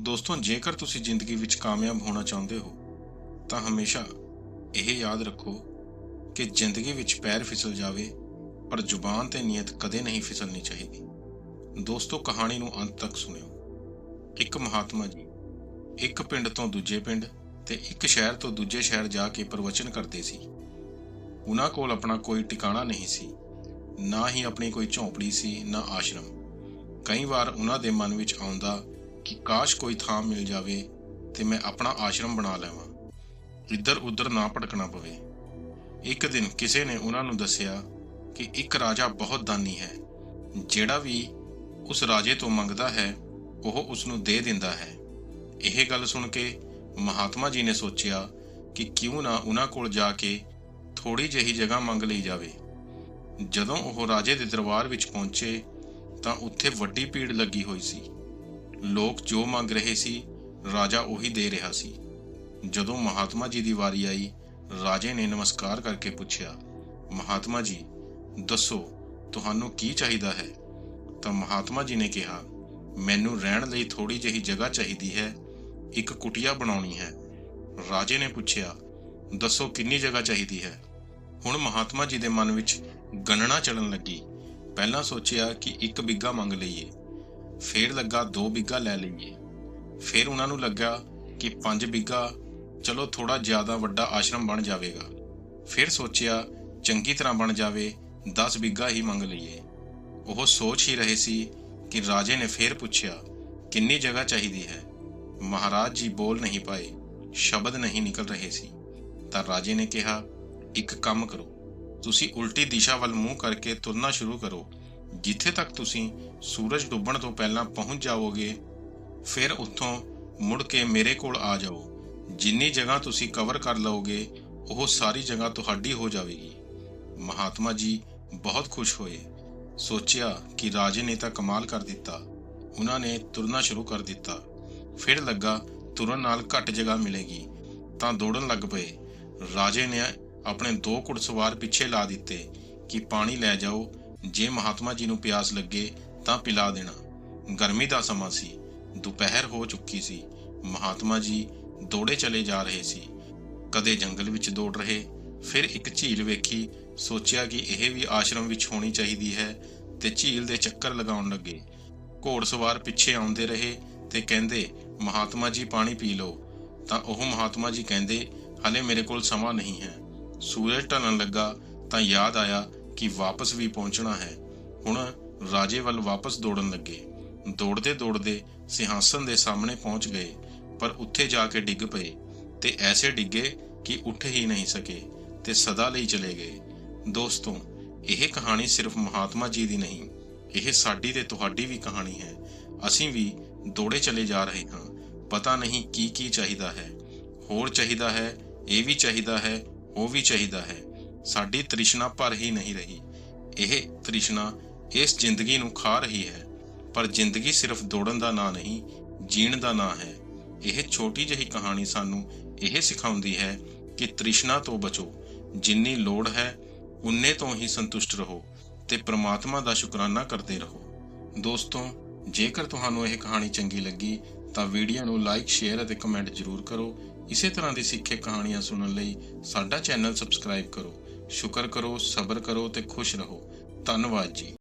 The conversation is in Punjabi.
ਦੋਸਤੋ, ਜੇਕਰ ਤੁਸੀਂ ਜ਼ਿੰਦਗੀ ਵਿੱਚ ਕਾਮਯਾਬ ਹੋਣਾ ਚਾਹੁੰਦੇ ਹੋ, ਤਾਂ ਹਮੇਸ਼ਾ ਇਹ ਯਾਦ ਰੱਖੋ ਕਿ ਜ਼ਿੰਦਗੀ ਵਿੱਚ ਪੈਰ ਫਿਸਲ ਜਾਵੇ, ਪਰ ਜ਼ੁਬਾਨ ਤੇ ਨੀਅਤ ਕਦੇ ਨਹੀਂ ਫਿਸਲਣੀ ਚਾਹੀਦੀ। ਦੋਸਤੋ, ਕਹਾਣੀ ਨੂੰ ਅੰਤ ਤੱਕ ਸੁਣਿਓ। ਇੱਕ ਮਹਾਤਮਾ ਜੀ, ਇੱਕ ਪਿੰਡ ਤੋਂ ਦੂਜੇ ਪਿੰਡ ਤੇ ਇੱਕ ਸ਼ਹਿਰ ਤੋਂ ਦੂਜੇ ਸ਼ਹਿਰ ਜਾ ਕੇ ਪ੍ਰਵਚਨ ਕਰਦੇ ਸੀ। ਉਹਨਾਂ ਕੋਲ ਆਪਣਾ ਕੋਈ ਟਿਕਾਣਾ ਨਹੀਂ ਸੀ, ਨਾ ਹੀ ਆਪਣੀ ਕੋਈ ਝੌਂਪੜੀ ਸੀ, ਨਾ ਆਸ਼ਰਮ। ਕਈ ਵਾਰ ਉਹਨਾਂ ਦੇ ਮਨ ਵਿੱਚ ਆਉਂਦਾ ਕਿ ਕਾਸ਼ ਕੋਈ ਥਾਂ ਮਿਲ ਜਾਵੇ ਤੇ ਮੈਂ ਆਪਣਾ ਆਸ਼ਰਮ ਬਣਾ ਲਵਾਂ। ਇੱਧਰ ਉੱਧਰ ਨਾ ਭਟਕਣਾ ਪਵੇ। ਇੱਕ ਦਿਨ ਕਿਸੇ ਨੇ ਉਹਨਾਂ ਨੂੰ ਦੱਸਿਆ ਕਿ ਇੱਕ ਰਾਜਾ ਬਹੁਤ ਦਾਨੀ ਹੈ। ਜਿਹੜਾ ਵੀ ਉਸ ਰਾਜੇ ਤੋਂ ਮੰਗਦਾ ਹੈ, ਉਹ ਉਸ ਨੂੰ ਦੇ ਦਿੰਦਾ ਹੈ। ਇਹ ਗੱਲ ਸੁਣ ਕੇ ਮਹਾਤਮਾ ਜੀ ਨੇ ਸੋਚਿਆ ਕਿ ਕਿਉਂ ਨਾ ਉਹਨਾਂ ਕੋਲ ਜਾ ਕੇ ਥੋੜੀ ਜਿਹੀ ਜਗ੍ਹਾ ਮੰਗ ਲਈ ਜਾਵੇ। ਜਦੋਂ ਉਹ ਰਾਜੇ ਦੇ ਦਰਬਾਰ ਵਿੱਚ ਪਹੁੰਚੇ ਤਾਂ ਉੱਥੇ ਵੱਡੀ ਭੀੜ ਲੱਗੀ ਹੋਈ ਸੀ। ਲੋਕ ਜੋ ਮੰਗ ਰਹੇ ਸੀ, ਰਾਜਾ ਉਹੀ ਦੇ ਰਿਹਾ ਸੀ। ਜਦੋਂ ਮਹਾਤਮਾ ਜੀ ਦੀ ਵਾਰੀ ਆਈ, ਰਾਜੇ ਨੇ ਨਮਸਕਾਰ ਕਰਕੇ ਪੁੱਛਿਆ, ਮਹਾਤਮਾ ਜੀ, ਦੱਸੋ, ਤੁਹਾਨੂੰ ਕੀ ਚਾਹੀਦਾ ਹੈ? ਤਾਂ ਮਹਾਤਮਾ ਜੀ ਨੇ ਕਿਹਾ, ਮੈਨੂੰ ਰਹਿਣ ਲਈ ਥੋੜੀ ਜਿਹੀ ਜਗ੍ਹਾ ਚਾਹੀਦੀ ਹੈ, ਇੱਕ ਕੁਟਿਆ ਬਣਾਉਣੀ ਹੈ। ਰਾਜੇ ਨੇ ਪੁੱਛਿਆ, ਦੱਸੋ ਕਿੰਨੀ ਜਗ੍ਹਾ ਚਾਹੀਦੀ ਹੈ? ਹੁਣ ਮਹਾਤਮਾ ਜੀ ਦੇ ਮਨ ਵਿੱਚ ਗਣਨਾ ਚੱਲਣ ਲੱਗੀ। ਪਹਿਲਾਂ ਸੋਚਿਆ ਕਿ ਇੱਕ ਬਿੱਗਾ ਮੰਗ ਲਈਏ। ਫੇਰ ਲੱਗਾ ਦੋ ਬਿੱਗਾ ਲੈ ਲਈਏ। ਫਿਰ ਉਹਨਾਂ ਨੂੰ ਲੱਗਾ ਕਿ ਪੰਜ ਬਿੱਗਾ, ਚਲੋ ਥੋੜਾ ਜ਼ਿਆਦਾ ਵੱਡਾ ਆਸ਼ਰਮ ਬਣ ਜਾਵੇਗਾ। ਫਿਰ ਸੋਚਿਆ ਚੰਗੀ ਤਰ੍ਹਾਂ ਬਣ ਜਾਵੇ 10 ਬਿੱਗਾ ਹੀ ਮੰਗ ਲਈਏ। ਉਹ ਸੋਚ ਹੀ ਰਹੇ ਸੀ ਕਿ ਰਾਜੇ ਨੇ ਫੇਰ ਪੁੱਛਿਆ, ਕਿੰਨੀ ਜਗ੍ਹਾ ਚਾਹੀਦੀ ਹੈ? ਮਹਾਰਾਜ ਜੀ ਬੋਲ ਨਹੀਂ ਪਾਏ, ਸ਼ਬਦ ਨਹੀਂ ਨਿਕਲ ਰਹੇ ਸੀ। ਤਾਂ ਰਾਜੇ ਨੇ ਕਿਹਾ, ਇੱਕ ਕੰਮ ਕਰੋ, ਤੁਸੀਂ ਉਲਟੀ ਦਿਸ਼ਾ ਵੱਲ ਮੂੰਹ ਕਰਕੇ ਤੁਰਨਾ ਸ਼ੁਰੂ ਕਰੋ। ਜਿੱਥੇ ਤੱਕ ਤੁਸੀਂ ਸੂਰਜ ਡੁੱਬਣ ਤੋਂ ਪਹਿਲਾਂ ਪਹੁੰਚ ਜਾਵੋਗੇ, ਫਿਰ ਉੱਥੋਂ ਮੁੜ ਕੇ ਮੇਰੇ ਕੋਲ ਆ ਜਾਓ। ਜਿੰਨੀ ਜਗ੍ਹਾ ਤੁਸੀਂ ਕਵਰ ਕਰ ਲਓਗੇ, ਉਹ ਸਾਰੀ ਜਗ੍ਹਾ ਤੁਹਾਡੀ ਹੋ ਜਾਵੇਗੀ। ਮਹਾਤਮਾ ਜੀ ਬਹੁਤ ਖੁਸ਼ ਹੋਏ। ਸੋਚਿਆ ਕਿ ਰਾਜੇ ਨੇ ਤਾਂ ਕਮਾਲ ਕਰ ਦਿੱਤਾ। ਉਹਨਾਂ ਨੇ ਤੁਰਨਾ ਸ਼ੁਰੂ ਕਰ ਦਿੱਤਾ। ਫਿਰ ਲੱਗਾ ਤੁਰਨ ਨਾਲ ਘੱਟ ਜਗ੍ਹਾ ਮਿਲੇਗੀ। ਤਾਂ ਦੌੜਨ ਲੱਗ ਪਏ। ਰਾਜੇ ਨੇ ਆਪਣੇ ਦੋ ਘੁੜਸਵਾਰ ਪਿੱਛੇ ਲਾ ਦਿੱਤੇ ਕਿ ਪਾਣੀ ਲੈ ਜਾਓ ਜੇ ਮਹਾਤਮਾ ਜੀ ਨੂੰ ਪਿਆਸ ਲੱਗੇ ਤਾਂ ਪਿਲਾ ਦੇਣਾ। ਗਰਮੀ ਦਾ ਸਮਾਂ ਸੀ, ਦੁਪਹਿਰ ਹੋ ਚੁੱਕੀ ਸੀ। ਮਹਾਤਮਾ ਜੀ ਦੌੜੇ ਚਲੇ ਜਾ ਰਹੇ ਸੀ। ਕਦੇ ਜੰਗਲ ਵਿੱਚ ਦੌੜ ਰਹੇ, ਫਿਰ ਇੱਕ ਝੀਲ ਵੇਖੀ, ਸੋਚਿਆ ਕਿ ਇਹ ਵੀ ਆਸ਼ਰਮ ਵਿੱਚ ਹੋਣੀ ਚਾਹੀਦੀ ਹੈ ਤੇ ਝੀਲ ਦੇ ਚੱਕਰ ਲਗਾਉਣ ਲੱਗੇ। ਘੋੜਸਵਾਰ ਪਿੱਛੇ ਆਉਂਦੇ ਰਹੇ ਤੇ ਕਹਿੰਦੇ, ਮਹਾਤਮਾ ਜੀ ਪਾਣੀ ਪੀ ਲਓ। ਤਾਂ ਉਹ ਮਹਾਤਮਾ ਜੀ ਕਹਿੰਦੇ, ਹਲੇ ਮੇਰੇ ਕੋਲ ਸਮਾਂ ਨਹੀਂ ਹੈ। ਸੂਰਜ ਢਲਣ ਲੱਗਾ ਤਾਂ ਯਾਦ ਆਇਆ ਕਿ ਵਾਪਸ ਵੀ ਪਹੁੰਚਣਾ ਹੈ। ਹੁਣ ਰਾਜੇ ਵੱਲ ਵਾਪਸ ਦੌੜਨ ਲੱਗੇ। ਦੌੜਦੇ ਦੌੜਦੇ ਸਿੰਘਾਸਨ ਦੇ ਸਾਹਮਣੇ ਪਹੁੰਚ ਗਏ, ਪਰ ਉੱਥੇ ਜਾ ਕੇ ਡਿੱਗ ਪਏ ਤੇ ਐਸੇ ਡਿੱਗੇ ਕਿ ਉੱਠ ਹੀ ਨਹੀਂ ਸਕੇ ਤੇ ਸਦਾ ਲਈ ਚਲੇ ਗਏ। ਦੋਸਤੋ, ਇਹ ਕਹਾਣੀ ਸਿਰਫ ਮਹਾਤਮਾ ਜੀ ਦੀ ਨਹੀਂ, ਇਹ ਸਾਡੀ ਤੇ ਤੁਹਾਡੀ ਵੀ ਕਹਾਣੀ ਹੈ। ਅਸੀਂ ਵੀ ਦੌੜੇ ਚਲੇ ਜਾ ਰਹੇ ਹਾਂ। ਪਤਾ ਨਹੀਂ ਕੀ ਕੀ ਚਾਹੀਦਾ ਹੈ। ਹੋਰ ਚਾਹੀਦਾ ਹੈ, ਇਹ ਵੀ ਚਾਹੀਦਾ ਹੈ, ਉਹ ਵੀ ਚਾਹੀਦਾ ਹੈ। ਸਾਡੀ ਤ੍ਰਿਸ਼ਨਾ ਭਰ ਹੀ ਨਹੀਂ ਰਹੀ। ਇਹ ਤ੍ਰਿਸ਼ਨਾ ਇਸ ਜ਼ਿੰਦਗੀ ਨੂੰ ਖਾ ਰਹੀ ਹੈ, ਪਰ ਜ਼ਿੰਦਗੀ ਸਿਰਫ ਦੌੜਨ ਦਾ ਨਾਂ ਨਹੀਂ, ਜੀਣ ਦਾ ਨਾਂ ਹੈ। ਇਹ ਛੋਟੀ ਜਿਹੀ ਕਹਾਣੀ ਸਾਨੂੰ ਇਹ ਸਿਖਾਉਂਦੀ ਹੈ ਕਿ ਤ੍ਰਿਸ਼ਨਾ ਤੋਂ ਬਚੋ। ਜਿੰਨੀ ਲੋੜ ਹੈ, ਉਨੇ ਤੋਂ ਹੀ ਸੰਤੁਸ਼ਟ ਰਹੋ ਤੇ ਪ੍ਰਮਾਤਮਾ ਦਾ ਸ਼ੁਕਰਾਨਾ ਕਰਦੇ ਰਹੋ। ਦੋਸਤੋ, ਜੇਕਰ ਤੁਹਾਨੂੰ ਇਹ ਕਹਾਣੀ ਚੰਗੀ ਲੱਗੀ, ਤਾਂ ਵੀਡੀਓ ਨੂੰ ਲਾਈਕ, ਸ਼ੇਅਰ ਅਤੇ ਕਮੈਂਟ ਜ਼ਰੂਰ ਕਰੋ। ਇਸੇ ਤਰ੍ਹਾਂ ਦੀ ਸਿੱਖੇ ਕਹਾਣੀਆਂ ਸੁਣਨ ਲਈ ਸਾਡਾ ਚੈਨਲ ਸਬਸਕ੍ਰਾਈਬ ਕਰੋ। ਸ਼ੁਕਰ ਕਰੋ ਸਬਰ ਕਰੋ ਤੇ ਖੁਸ਼ ਰਹੋ। ਧੰਨਵਾਦ ਜੀ।